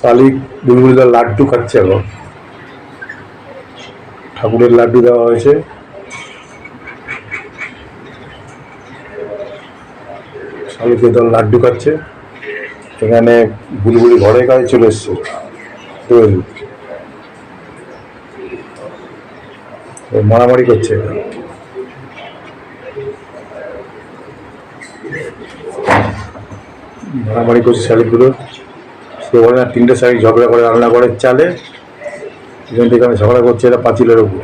শালিক বুলবুলিদার লাড্ডু খাচ্ছে এখন। ঠাকুরের লাড্ডু দেওয়া হয়েছে। শালিকে দল লাড্ডু খাচ্ছে। এখানে বুলবুলি ঘরে কাজে চলে এসছে। তৈরি মারামারি করছে। মারামারি করছে শালিকগুলো সে বলে না তিনটে শালিক ঝগড়া করে, রান্না করে চালে এখান থেকে আমি ঝগড়া করছি, এটা পাঁচিলের উপর।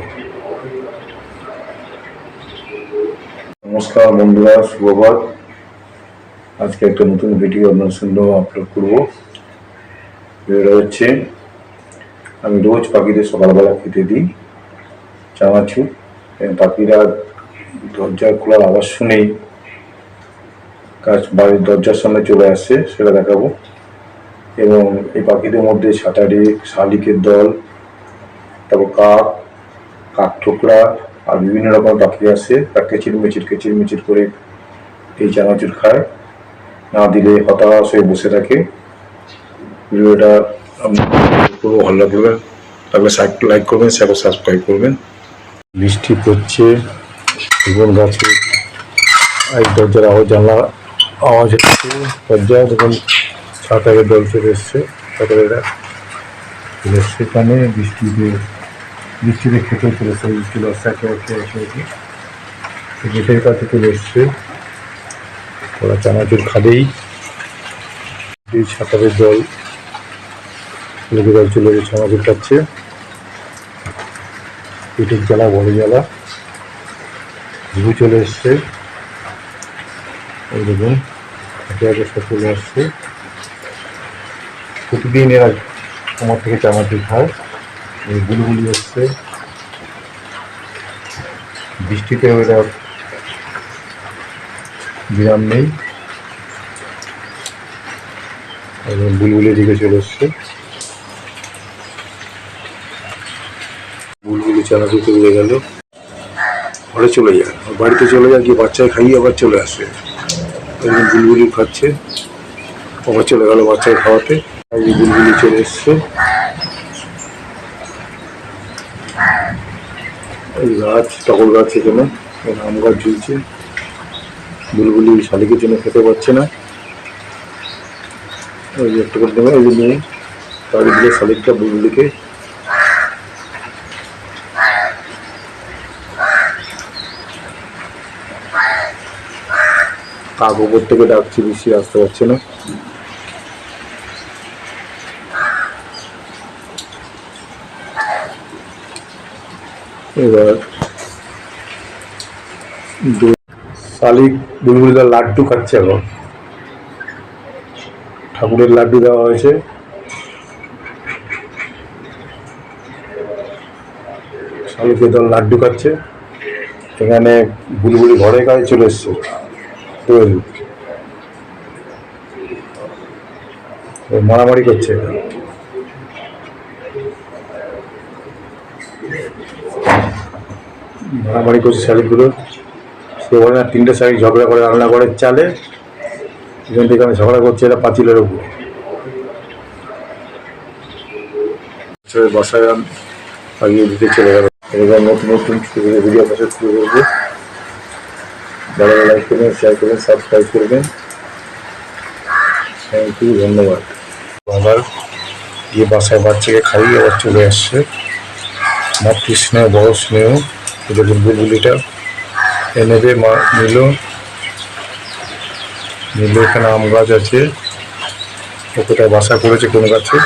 নমস্কার বন্ধুরা, শুভবার। আজকে একটা নতুন ভিডিও আপনার সঙ্গে আপলোড করব। ভিডিওটা হচ্ছে আমি রোজ পাখিদের সকালবেলা খেতে দিই, চানাচুর। পাখিরা দরজা খোলার আওয়াজ শুনেই কাজ বাড়ির দরজার সামনে চলে আসছে সেটা দেখাবো। এবং এই পাখিদের মধ্যে সাঁতারি শালিকের দল, তারপর কাক কাক ঠোকরা আর বিভিন্ন রকম পাখি আসে তার কেচির মিচির কেচির মিচির করে এই চানাচুর খায়। না দিলে হতাশ হয়ে বসে থাকে। ভিডিওটা পুরো ভালো লাগবে তাহলে লাইক করবেন সাবস্ক্রাইব করবেন। বৃষ্টি পড়ছে জীবন গাছে। এই দরজার আওয়াজ জানলা আওয়াজ হচ্ছে দরজা যখন ছাতাকে দল চলে এসছে। এসছে এখানে, বৃষ্টিতে বৃষ্টিতে খেতে চলেছে, বৃষ্টি একে একে একে তো গেটের কাছে চলে এসছে। ওরা চানাচুর খাবেই। এই ছাতারের জল লেগে জল চলে গেছে চানাচুর খাচ্ছে। পেটের জ্বালা বড় জ্বালা। ঝিবু চলে এসছে। এই দেখুন, একে একে সব চলে আসছে। প্রতিদিন এরা তোমার থেকে চানাচুর খায় এই গুলগুলি এসছে বৃষ্টিতে এরা বিরাম নেই। এবং বুলবুলি দিকে চলে এসছে। বুলবুলি চানাচুরতে উড়ে গেল। ঘরে চলে যায়, বাড়িতে চলে যায়, গিয়ে বাচ্চায় খাইয়ে আবার চলে আসে। বুলবুলি খাচ্ছে, আবার চলে গেল বাচ্চায় খাওয়াতে। বুলবুলি চলে এসছে। এই গাছ টগর গাছ এখানে আম গাছ ঝুলছে। বুলবুলি শালিকের জন্য খেতে পাচ্ছে না। ওই যে একটা করে ওই যে তাড়ি দিলে শালিকটা বুলবুলিকে কাক উপর থেকে ডাকছি বেশি আসতে পারছে না। এবার শালিক বুলবুলিদার লাড্ডু খাচ্ছে এখন। ঠাকুরের লাড্ডু দেওয়া হয়েছে। শালিকের দল লাড্ডু খাচ্ছে। এখানে বুলবুলি ঘরে কাজে চলে এসছে। তৈরি মারামারি করছে। মারামারি করছে শালিকগুলো। সে বলে না, তিনটে শালিক ঝগড়া করে, রান্না করে, চালে। এখান থেকে আমি ঝগড়া করছি এটা পাঁচিলের উপর। বাসায় আগিয়ে দিতে চলে গেল। এবার নতুন নতুন ভিডিও পাশে শুরু করব। ভালো লাইক করবেন শেয়ার করবেন সাবস্ক্রাইব করবেন। থ্যাংক ইউ ধন্যবাদ। আবার গিয়ে বাসায় বাচ্চাকে খাইয়ে আবার চলে আসছে। মাতৃ স্নেহ বড় স্নেহ এই দেখুন বুলবুলিটা এনেবে মা, নিল। নিল এখানে আম গাছ আছে। ও কোথায় বাসা করেছে কোন গাছে।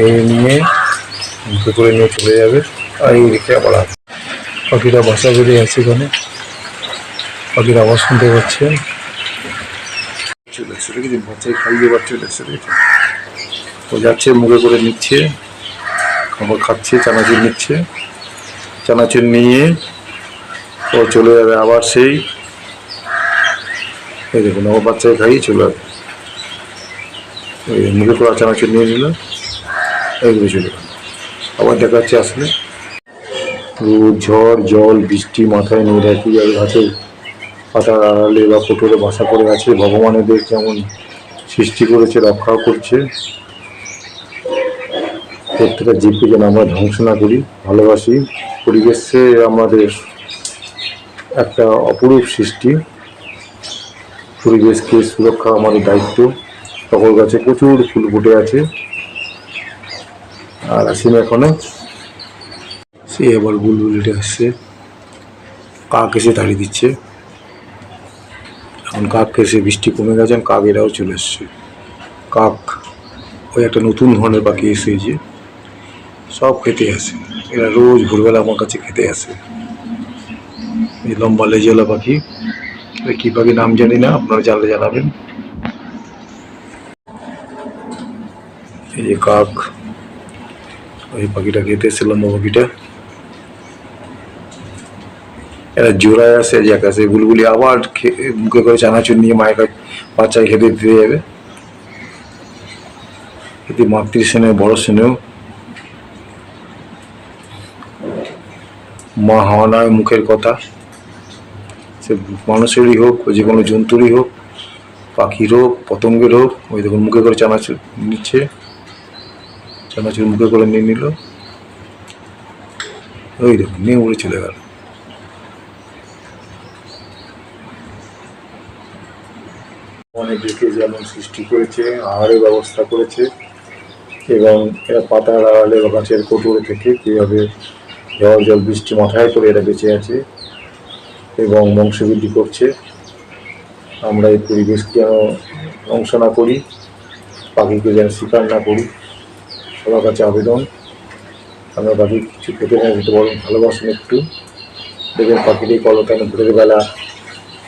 এই নিয়ে মুখে করে নিয়ে চলে যাবে। আর এইদিকে আবার আছে। পাখিরা বাসা বেরিয়ে আছে এখানে। পাখির আওয়াজ শুনতে পাচ্ছেন চলে এসে দেখেছি বাচ্চাকে খাইয়ে এবার চলে ও যাচ্ছে মুখে করে নিচ্ছে। খাবার খাচ্ছে, চানাচুর নিচ্ছে। চানাচুর নিয়ে ও চলে যাবে আবার সেই। এই দেখুন, আমার বাচ্চাকে খাইয়ে চলে যাবে মুখে করা চানাচুর নিয়ে নিল। এইগুলো চলে গেল। আবার দেখা যাচ্ছে আসলে। রোদ, ঝড়, জল, বৃষ্টি মাথায় নিয়ে রাখি আর গাছের পাতার আড়ালে বা কোটরে বাসা করে আছে। ভগবানের যেমন সৃষ্টি করেছে, রক্ষাও করছে। প্রত্যেকটা জীবকে যেন আমরা ধ্বংস না করি, ভালোবাসি। পরিবেশে আমাদের একটা অপরূপ সৃষ্টি। পরিবেশকে সুরক্ষা আমাদের দায়িত্ব। সকল গাছে প্রচুর ফুল ফুটে আছে। আর আসিম এখনও। সে আবার বুলবুলিটা আসছে। কাক এসে তাড়িয়ে দিচ্ছে। এখন কাক এসে বৃষ্টি কমে গেছে কাক এরাও চলে এসছে। কাক ওই একটা নতুন ধরনের পাখি এসেছে। সব খেতে আসে। এরা রোজ ভোরবেলা আমার কাছে খেতে আসে। এই লম্বা লেজওয়ালা পাখি কি পাখি নাম জানি না, আপনারা জানলে জানাবেন। এই যে কাক, ওই পাখিটা খেতে এসে লম্বা পাখিটা। এরা জোড়ায় আসে যে আকাশে বুলবুলি আবার মুখে করে চানাচুর নিয়ে মায়ের কাছে বাচ্চায় খেতে দিতে যাবে। এতে মাতৃ স্নেহ বড় স্নেহ মা হওয়া নয় মুখের কথা। সে মানুষেরই হোক যে কোনো জন্তুরই হোক, পাখির হোক, পতঙ্গের হোক, ওই দেখুন মুখে করে চানাচুর নিচ্ছে। চানাচুর মুখে করে নিয়ে নিল। ওই দেখুন, নিয়ে উড়ে চলে গেল। অনেকদিকে যেমন সৃষ্টি করেছে, আহারের ব্যবস্থা করেছে, এবং এরা পাতার আড়ালে বা গাছের কোটরে থেকে কীভাবে জল জল, বৃষ্টি মাথায় করে এরা বেঁচে আছে এবং বংশবৃদ্ধি করছে। আমরা এই পরিবেশকে যেন ধ্বংস না করি? পাখিকে যেন শিকার না করি? সবার কাছে আবেদন। আমরা পাখি কিছু খেতে না, খেতে বরং ভালোবাসেন একটু। দেখবেন পাখিটি কলকাতা ভোরের বেলা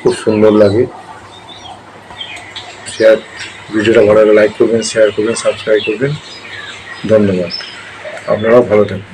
খুব সুন্দর লাগে। শেয়ার ভিডিওটা ভালো লাগলে লাইক করবেন শেয়ার করবেন সাবস্ক্রাইব করবেন। ধন্যবাদ। আপনারাও ভালো থাকবেন।